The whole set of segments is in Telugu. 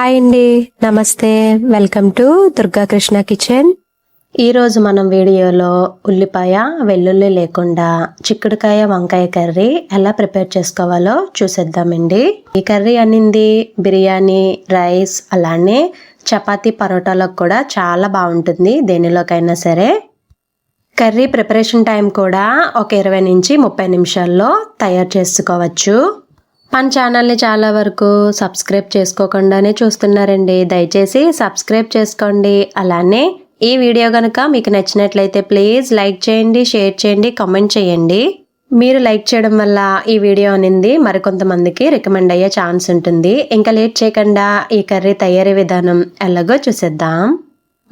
హాయ్ అండి. నమస్తే. Welcome to Durga Krishna kitchen. ఈరోజు మనం వీడియోలో ఉల్లిపాయ వెల్లుల్లి లేకుండా చిక్కుడుకాయ వంకాయ కర్రీ ఎలా ప్రిపేర్ చేసుకోవాలో చూసేద్దామండి. ఈ కర్రీ అనింది బిర్యానీ రైస్ అలానే చపాతీ పరోటాలకు కూడా చాలా బాగుంటుంది దేనిలోకైనా సరే. కర్రీ ప్రిపరేషన్ టైం కూడా ఒక ఇరవై నుంచి ముప్పై నిమిషాల్లో తయారు చేసుకోవచ్చు. మన ఛానల్ని చాలా వరకు సబ్స్క్రైబ్ చేసుకోకుండానే చూస్తున్నారండి. దయచేసి సబ్స్క్రైబ్ చేసుకోండి. అలానే ఈ వీడియో కనుక మీకు నచ్చినట్లయితే ప్లీజ్ లైక్ చేయండి షేర్ చేయండి కామెంట్ చేయండి. మీరు లైక్ చేయడం వల్ల ఈ వీడియో అనేది మరికొంతమందికి రికమెండ్ అయ్యే ఛాన్స్ ఉంటుంది. ఇంకా లేట్ చేయకుండా ఈ కర్రీ తయారీ విధానం ఎలాగో చూసేద్దాం.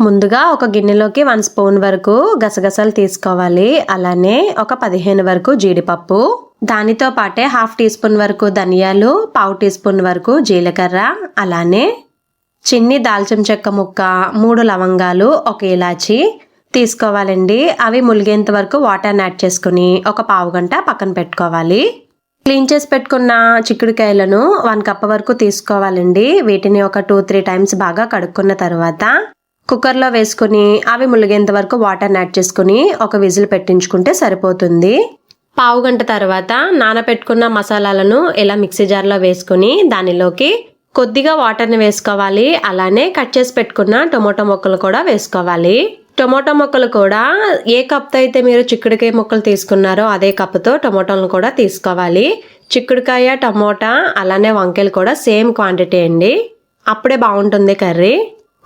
ముందుగా ఒక గిన్నెలోకి వన్ స్పూన్ వరకు గసగసాలు తీసుకోవాలి. అలానే ఒక పదిహేను వరకు జీడిపప్పు. దానితో పాటే హాఫ్ టీ స్పూన్ వరకు ధనియాలు పావు టీ స్పూన్ వరకు జీలకర్ర అలానే చిన్ని దాల్చిన చెక్క ముక్క మూడు లవంగాలు ఒక ఇలాచి తీసుకోవాలండి. అవి ములిగేంత వరకు వాటర్ని యాడ్ చేసుకుని ఒక పావు గంట పక్కన పెట్టుకోవాలి. క్లీన్ చేసి పెట్టుకున్న చిక్కుడుకాయలను వన్ కప్ వరకు తీసుకోవాలండి. వీటిని ఒక టూ త్రీ టైమ్స్ బాగా కడుక్కున్న తర్వాత కుక్కర్లో వేసుకుని అవి ములిగేంత వరకు వాటర్ని యాడ్ చేసుకుని ఒక విజిల్ పెట్టించుకుంటే సరిపోతుంది. పావు గంట తర్వాత నానబెట్టుకున్న మసాలాలను ఇలా మిక్సీ జార్లో వేసుకుని దానిలోకి కొద్దిగా వాటర్ని వేసుకోవాలి. అలానే కట్ చేసి పెట్టుకున్న టొమాటో మొక్కలు కూడా వేసుకోవాలి. టొమాటో మొక్కలు కూడా ఏ కప్తో అయితే మీరు చిక్కుడుకాయ ముక్కలు తీసుకున్నారో అదే కప్తో టొమాటోలను కూడా తీసుకోవాలి. చిక్కుడుకాయ టమోటా అలానే వంకాయలు కూడా సేమ్ క్వాంటిటీ అండి. అప్పుడే బాగుంటుంది కర్రీ.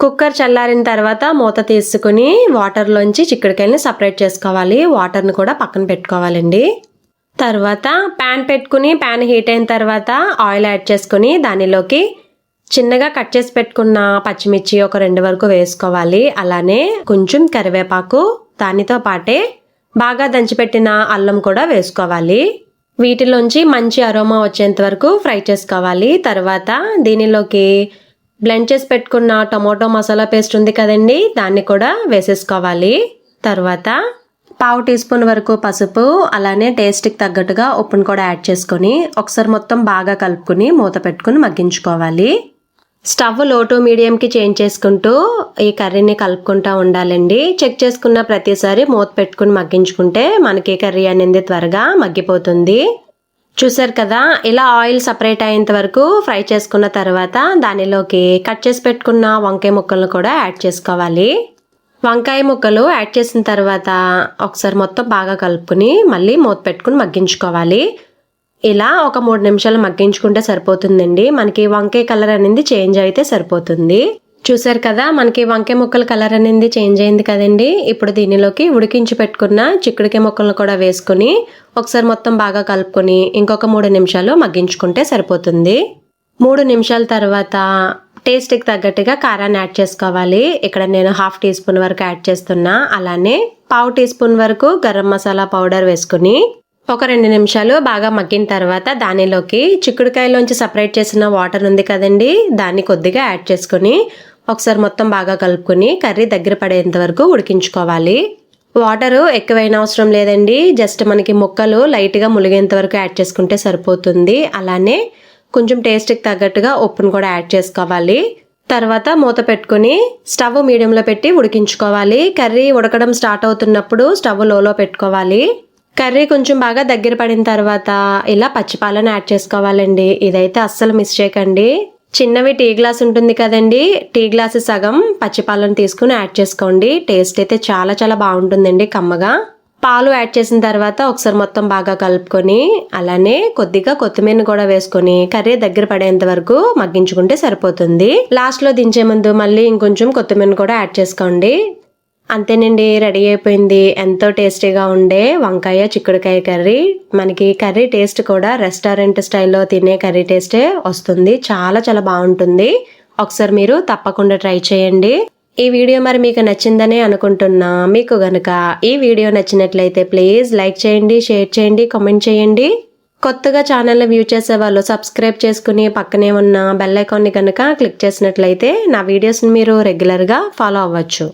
కుక్కర్ చల్లారిన తర్వాత మూత తీసుకుని వాటర్లోంచి చిక్కుడుకాయలని సపరేట్ చేసుకోవాలి. వాటర్ని కూడా పక్కన పెట్టుకోవాలండి. తర్వాత ప్యాన్ పెట్టుకుని ప్యాన్ హీట్ అయిన తర్వాత ఆయిల్ యాడ్ చేసుకుని దానిలోకి చిన్నగా కట్ చేసి పెట్టుకున్న పచ్చిమిర్చి ఒక రెండు వరకు వేసుకోవాలి. అలానే కొంచెం కరివేపాకు దానితో పాటే బాగా దంచిపెట్టిన అల్లం కూడా వేసుకోవాలి. వీటిలోంచి మంచి అరోమా వచ్చేంత వరకు ఫ్రై చేసుకోవాలి. తర్వాత దీనిలోకి బ్లెండ్ చేసి పెట్టుకున్న టొమాటో మసాలా పేస్ట్ ఉంది కదండి దాన్ని కూడా వేసేసుకోవాలి. తర్వాత పావు టీ స్పూన్ వరకు పసుపు అలానే టేస్ట్కి తగ్గట్టుగా ఉప్పును కూడా యాడ్ చేసుకొని ఒకసారి మొత్తం బాగా కలుపుకుని మూత పెట్టుకుని మగ్గించుకోవాలి. స్టవ్లో టు మీడియంకి చేంజ్ చేసుకుంటూ ఈ కర్రీని కలుపుకుంటూ ఉండాలండి. చెక్ చేసుకున్న ప్రతిసారి మూత పెట్టుకుని మగ్గించుకుంటే మనకి కర్రీ అనేది త్వరగా మగ్గిపోతుంది. చూసారు కదా ఇలా ఆయిల్ సపరేట్ అయ్యేంత వరకు ఫ్రై చేసుకున్న తర్వాత దానిలోకి కట్ చేసి పెట్టుకున్న వంకాయ ముక్కలను కూడా యాడ్ చేసుకోవాలి. వంకాయ ముక్కలు యాడ్ చేసిన తర్వాత ఒకసారి మొత్తం బాగా కలుపుకుని మళ్ళీ మూత పెట్టుకుని మగ్గించుకోవాలి. ఇలా ఒక మూడు నిమిషాలు మగ్గించుకుంటే సరిపోతుందండి. మనకి వంకాయ కలర్ అనేది చేంజ్ అయితే సరిపోతుంది. చూసారు కదా మనకి వంకాయ ముక్కల కలర్ అనేది చేంజ్ అయింది కదండి. ఇప్పుడు దీనిలోకి ఉడికించి పెట్టుకున్న చిక్కుడుకాయ ముక్కలను కూడా వేసుకుని ఒకసారి మొత్తం బాగా కలుపుకొని ఇంకొక మూడు నిమిషాలు మగ్గించుకుంటే సరిపోతుంది. మూడు నిమిషాల తర్వాత టేస్ట్కి తగ్గట్టుగా కారాన్ని యాడ్ చేసుకోవాలి. ఇక్కడ నేను హాఫ్ టీ స్పూన్ వరకు యాడ్ చేస్తున్నా. అలానే పావు టీ స్పూన్ వరకు గరం మసాలా పౌడర్ వేసుకుని ఒక రెండు నిమిషాలు బాగా మగ్గిన తర్వాత దానిలోకి చిక్కుడుకాయలోంచి సపరేట్ చేసిన వాటర్ ఉంది కదండి దాన్ని కొద్దిగా యాడ్ చేసుకుని ఒకసారి మొత్తం బాగా కలుపుకొని కర్రీ దగ్గర పడేంత వరకు ఉడికించుకోవాలి. వాటరు ఎక్కువైన అవసరం లేదండి. జస్ట్ మనకి ముక్కలు లైట్గా ములిగేంత వరకు యాడ్ చేసుకుంటే సరిపోతుంది. అలానే కొంచెం టేస్ట్కి తగ్గట్టుగా ఉప్పును కూడా యాడ్ చేసుకోవాలి. తర్వాత మూత పెట్టుకుని స్టవ్ మీడియంలో పెట్టి ఉడికించుకోవాలి. కర్రీ ఉడకడం స్టార్ట్ అవుతున్నప్పుడు స్టవ్ లోలో పెట్టుకోవాలి. కర్రీ కొంచెం బాగా దగ్గర పడిన తర్వాత ఇలా పచ్చిపాలను యాడ్ చేసుకోవాలండి. ఇదైతే అస్సలు మిస్ చేయకండి చిన్నవి టీ గ్లాస్ ఉంటుంది కదండి. టీ గ్లాస్ సగం పచ్చిపాలను తీసుకుని యాడ్ చేసుకోండి. టేస్ట్ అయితే చాలా చాలా బాగుంటుందండి కమ్మగా. పాలు యాడ్ చేసిన తర్వాత ఒకసారి మొత్తం బాగా కలుపుకొని అలానే కొద్దిగా కొత్తిమీరని కూడా వేసుకొని కర్రీ దగ్గర పడేంత వరకు మగ్గించుకుంటే సరిపోతుంది. లాస్ట్లో దించే ముందు మళ్ళీ ఇంకొంచెం కొత్తిమీర కూడా యాడ్ చేసుకోండి. అంతేనండి రెడీ అయిపోయింది. ఎంతో టేస్టీగా ఉండే వంకాయ చిక్కుడుకాయ కర్రీ. మనకి కర్రీ టేస్ట్ కూడా రెస్టారెంట్ స్టైల్లో తినే కర్రీ టేస్టే వస్తుంది. చాలా చాలా బాగుంటుంది. ఒకసారి మీరు తప్పకుండా ట్రై చేయండి. ఈ వీడియో మరి మీకు నచ్చిందని అనుకుంటున్నా. మీకు గనక ఈ వీడియో నచ్చినట్లయితే ప్లీజ్ లైక్ చేయండి షేర్ చేయండి కామెంట్ చేయండి. కొత్తగా ఛానల్ని వ్యూ చేసే వాళ్ళు సబ్స్క్రైబ్ చేసుకుని పక్కనే ఉన్న బెల్ ఐకాన్ని కనుక క్లిక్ చేసినట్లయితే నా వీడియోస్ని మీరు రెగ్యులర్గా ఫాలో అవ్వచ్చు.